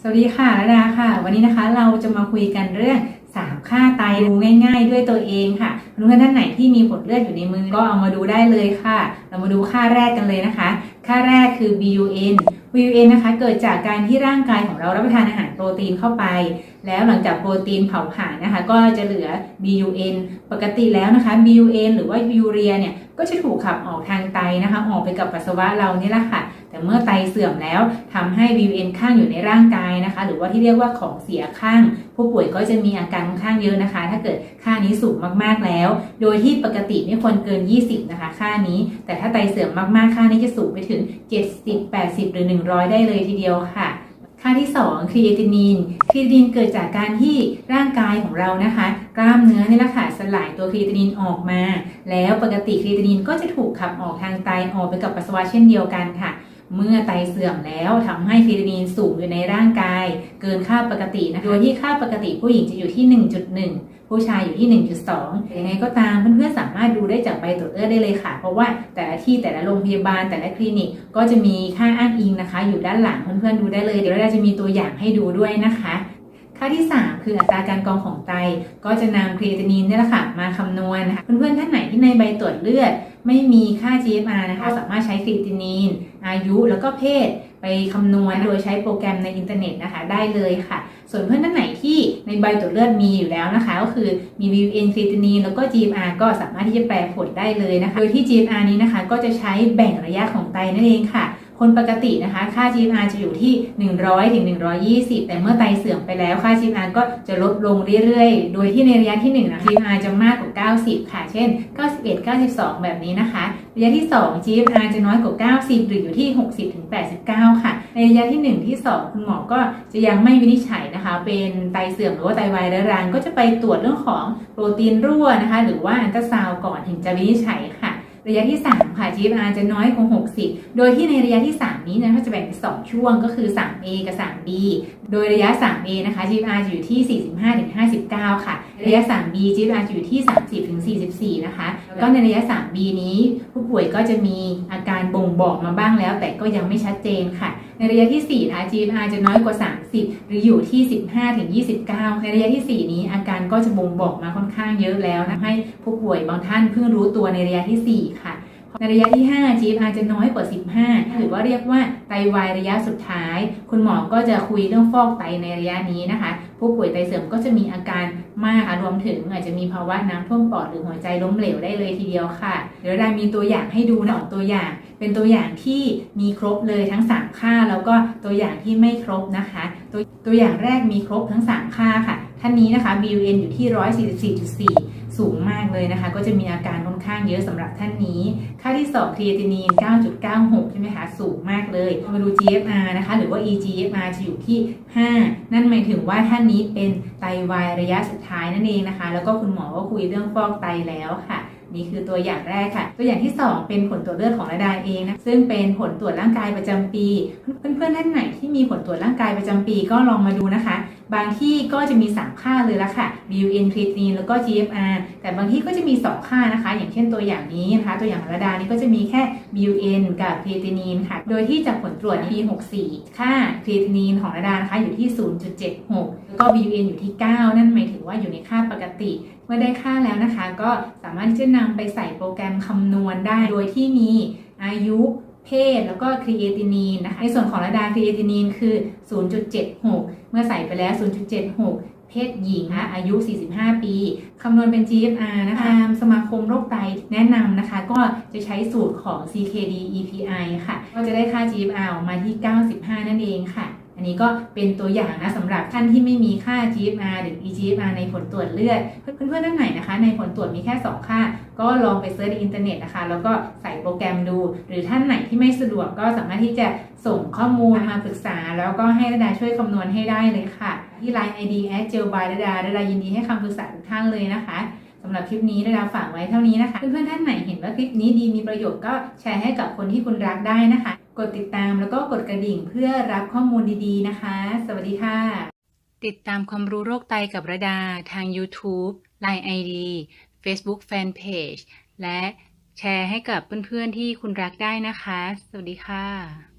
สวัสดีค่ะระดาค่ะ วันนี้นะคะเราจะมาคุยกันเรื่อง 3 ค่าไตดูง่าย ๆ ด้วยตัวเองค่ะเพื่อนๆท่านไหนที่มีผลเลือดอยู่ในมือก็เอามาดูได้เลยค่ะ เรามาดูค่าแรกกันเลยนะคะ ค่าแรกคือ BUN BUN นะคะเกิดจากการที่ร่างกายของเรารับประทานอาหารโปรตีนเข้าไป แล้วหลังจากโปรตีนเผาผลาญนะคะ ก็จะเหลือ BUN ปกติแล้วนะคะ BUN หรือว่ายูเรียเนี่ยก็จะถูกขับออกทางไตนะคะ ออกไปกับปัสสาวะเรานี่แหละค่ะ แต่เมื่อไตเสื่อมแล้วทำให้ BUN ข้างอยู่ในร่างกายนะคะ หรือว่าที่เรียกว่าของเสียข้าง ผู้ป่วยก็จะมีอาการข้างเยอะนะคะ ถ้าเกิดค่านี้สูงมากๆแล้ว โดยที่ปกติไม่ควรเกิน 20 นะคะ ค่านี้ แต่ถ้าไตเสื่อมมากๆ ค่านี้จะสูงไปถึง 70 80 หรือ 100 ได้เลยทีเดียวค่ะค่าที่ 2 ครีเอตินินครีเอตินินเกิดจากการที่ร่างกายของเรานะคะ กล้ามเนื้อนี่แหละค่ะสลายตัวครีเอตินินออกมา แล้วปกติครีเอตินินก็จะถูกขับออกทางไตออกไปกับปัสสาวะเช่นเดียวกันค่ะ เมื่อไตเสื่อมแล้วทำให้ครีเอตินินสูงอยู่ในร่างกาย เกินค่าปกตินะคะโดยที่ค่าปกติผู้หญิงจะอยู่ที่ 1.1 ผู้ชายอยู่ที่ 1.2 ยังไงก็ตามเพื่อนๆสามารถดูได้จากใบตรวจเลือดได้เลยค่ะ เพราะว่าแต่ละที่แต่ละโรงพยาบาลแต่ละคลินิก ก็จะมีค่าอ้างอิงนะคะ อยู่ด้านหลังเพื่อนๆดูได้เลย เดี๋ยวเราจะมีตัวอย่างให้ดูด้วยนะคะค่าที่ 3 คืออัตราการกองของไต ก็จะนำครีเอตินินนี่แหละค่ะมาคำนวณนะคะเพื่อนๆท่านไหนที่ในใบตรวจเลือด ไม่มีค่า GFR นะคะสามารถใช้ครีเอตินินอายุแล้วก็เพศไปคำนวณโดยใช้โปรแกรมในอินเทอร์เน็ตนะคะได้เลยค่ะ ส่วนเพื่อนท่านไหนที่ในใบตรวจเลือดมีอยู่แล้วนะคะ ก็คือมี VN ครีเอตินินแล้วก็ GFR ก็สามารถที่จะแปลผลได้เลยนะคะ โดยที่ GFR นี้นะคะก็จะใช้แบ่งระยะของไตนั่นเองค่ะ คนปกตินะคะ ค่า GFR จะอยู่ที่ 100ถึง120 แต่เมื่อไตเสื่อมไปแล้วค่า GFR ก็จะลดลงเรื่อยๆ โดยที่ในระยะที่1นะ GFR จะมากกว่า 90 ค่ะ เช่น 91 92 แบบนี้นะคะ ระยะที่ 2 GFR จะน้อยกว่า 90 หรืออยู่ที่ 60ถึง89 ค่ะ ในระยะที่ 1 ที่ 2 คุณหมอก็จะยังไม่วินิจฉัยนะคะ เป็นไตเสื่อมหรือว่าไตวายเรื้อรังก็จะไปตรวจเรื่องของโปรตีนรั่วนะคะ หรือว่าอันตราซาวก่อนถึงจะวินิจฉัยค่ะ ระยะที่ 3 ค่ะ GFR จะน้อยกว่า 60 โดยที่ในระยะที่ 3 นี้นะคะจะแบ่งเป็น2ช่วงก็คือ 3A กับ 3B โดยระยะ 3A นะคะ GFR จะอยู่ที่ 45-59 ค่ะ ระยะ 3B GFR จะอยู่ที่ 30-44 นะคะ แล้วก็ในระยะ 3B นี้ ผู้ป่วยก็จะมีอาการบ่งบอกมาบ้างแล้ว แต่ก็ยังไม่ชัดเจนค่ะ ในระยะที่ 4 นะคะ GFR จะน้อยกว่า 30 หรืออยู่ที่ 15-29 ในระยะที่ 4 นี้อาการก็จะบ่งบอกมาค่อนข้างเยอะแล้วนะให้ผู้ป่วยบางท่านเพิ่งรู้ตัวในระยะที่ 4 ค่ะ ในระยะที่ 5 GFR จะน้อยกว่า 15 หรือว่าเรียกว่าไตวายระยะสุดท้าย คุณหมอก็จะคุยเรื่องฟอกไตในระยะนี้นะคะ ผู้ป่วยไตเสื่อมก็จะมีอาการมากรวมถึงอาจจะมีภาวะน้ำท่วมปอดหรือหัวใจล้มเหลวได้เลยทีเดียวค่ะ เดี๋ยวเรามีตัวอย่างให้ดูนะตัวอย่าง เป็นตัวอย่างที่มีครบเลยทั้ง 3 ค่า แล้วก็ตัวอย่างที่ไม่ครบนะคะ ตัวตัวอย่างแรกมีครบทั้ง 3 ค่าค่ะ ท่านนี้นะคะ BUN อยู่ที่ 144.4 สูงมากเลยนะคะ ก็จะมีอาการางเยอะสำหรับท่านนี้ ค่าที่2ครีเอตินีน 9.96 ใช่ไหมคะ สูงมากเลย มาดู GFR นะคะ หรือว่า eGFR จะอยู่ที่ 5 นั่นหมายถึงว่าท่านนี้เป็นไตวายระยะสุดท้ายนั่นเองนะคะ แล้วก็คุณหมอก็คุยเรื่องฟอกไตแล้วค่ะ นี่คือตัวอย่างแรกค่ะ ตัวอย่างที่ 2 เป็นผลตรวจเลือดของระดาเองนะซึ่งเป็นผลตรวจร่างกายประจำปี เพื่อนๆท่านไหนที่มีผลตรวจร่างกายประจำปีก็ลองมาดูนะคะ บางที่ก็จะมี 3 ค่าเลยละค่ะ BUN ครีเอตินินแล้วก็ GFR แต่บางที่ก็จะมี 2 ค่านะคะ อย่างเช่นตัวอย่างนี้นะคะ ตัวอย่างระดานี้ก็จะมีแค่ BUN กับครีเอตินินค่ะ โดยที่จากผลตรวจปี64 ค่าครีเอตินินของระดานะคะอยู่ที่ 0.76 แล้วก็ BUN อยู่ที่ 9 นั่นหมายถึงว่าอยู่ในค่าปกติ เมื่อได้ค่าแล้วนะคะ ก็สามารถที่จะนำไปใส่โปรแกรมคำนวณได้ โดยที่มีอายุเพศแล้วก็ครีเอตินีนนะคะในส่วนของระดาครีเอตินีนคือ 0.76 เมื่อใส่ไปแล้ว 0.76 เพศหญิงนะคะอายุ 45 ปี คำนวณเป็น GFR นะคะทางสมาคมโรคไตแนะนำนะคะ ก็จะใช้สูตรของ CKD EPI ค่ะ ก็จะได้ค่า GFR ออกมาที่ 95 นั่นเองค่ะ อันนี้ก็เป็นตัวอย่างนะสำหรับท่านที่ไม่มีค่า GFR หรือ eGFR ในผลตรวจเลือด เพื่อนๆท่านไหนนะคะ ในผลตรวจมีแค่ 2 ค่า ก็ลองไปเซิร์ชในอินเทอร์เน็ตนะคะ แล้วก็ใส่โปรแกรมดู หรือท่านไหนที่ไม่สะดวกก็สามารถที่จะส่งข้อมูลมาปรึกษา แล้วก็ให้ระดาช่วยคำนวณให้ได้เลยค่ะ ที่ Line ID a g e l by ระดาระดายินดีให้คำปรึกษาทุกท่านเลยนะคะสำหรับคลิปนี้ระดาฝากไว้เท่านี้นะคะ เพื่อนๆท่านไหนเห็นว่าคลิปนี้ดีมีประโยชน์ก็แชร์ให้กับคนที่คุณรักได้นะคะ กดติดตามแล้วก็กดกระดิ่งเพื่อรับข้อมูลดีๆนะคะ สวัสดีค่ะ ติดตามความรู้โรคไตกับระดาทาง YouTube Line ID Facebook Fanpage และแชร์ให้กับเพื่อนๆที่คุณรักได้นะคะ สวัสดีค่ะ